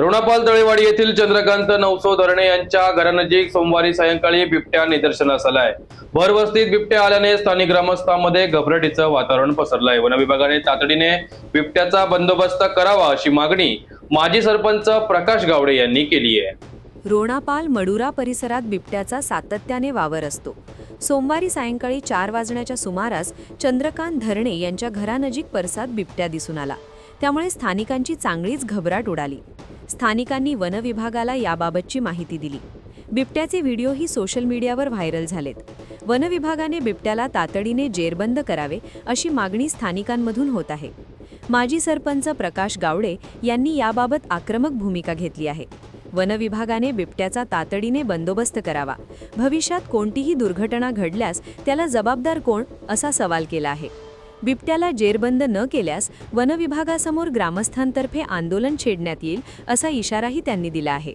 रोणापाल तळेवाडी येथील चंद्रकांत नवसो धरणे यांच्या घरानजीक सोमवारी सायंकाळी बिबट्या निदर्शनास आलाय भरवस्तीत बिबट्या आल्याने स्थानिक ग्रामस्थांमध्ये घबराटीचं वातावरण पसरलंय. वन विभागाने तातडीने बिबट्याचा बंदोबस्त करावा अशी मागणी माजी सरपंच प्रकाश गावडे यांनी केली आहे. रोणापाल मडुरा परिसरात बिबट्याचा सातत्याने वावर असतो. सोमवारी सायंकाळी चार वाजण्याच्या सुमारास चंद्रकांत धरणे यांच्या घरानजीक परसात बिबट्या दिसून आला. त्यामुळे स्थानिकांची चांगलीच घबराट उडाली. स्थानिकांनी वनविभागाला याबाबतची माहिती दिली. बिबट्याचे व्हिडिओही सोशल मीडियावर व्हायरल झालेत. वनविभागाने बिबट्याला तातडीने जेरबंद करावे अशी मागणी स्थानिकांमधून होत आहे. माजी सरपंच प्रकाश गावडे यांनी याबाबत आक्रमक भूमिका घेतली आहे. वनविभागाने बिबट्याचा तातडीने बंदोबस्त करावा. भविष्यात कोणतीही दुर्घटना घडल्यास त्याला जबाबदार कोण असा सवाल केला आहे. बिबट्याला जेरबंद न केल्यास वनविभागासमोर ग्रामस्थांतर्फे आंदोलन छेडण्यात येईल असा इशाराही त्यांनी दिला आहे.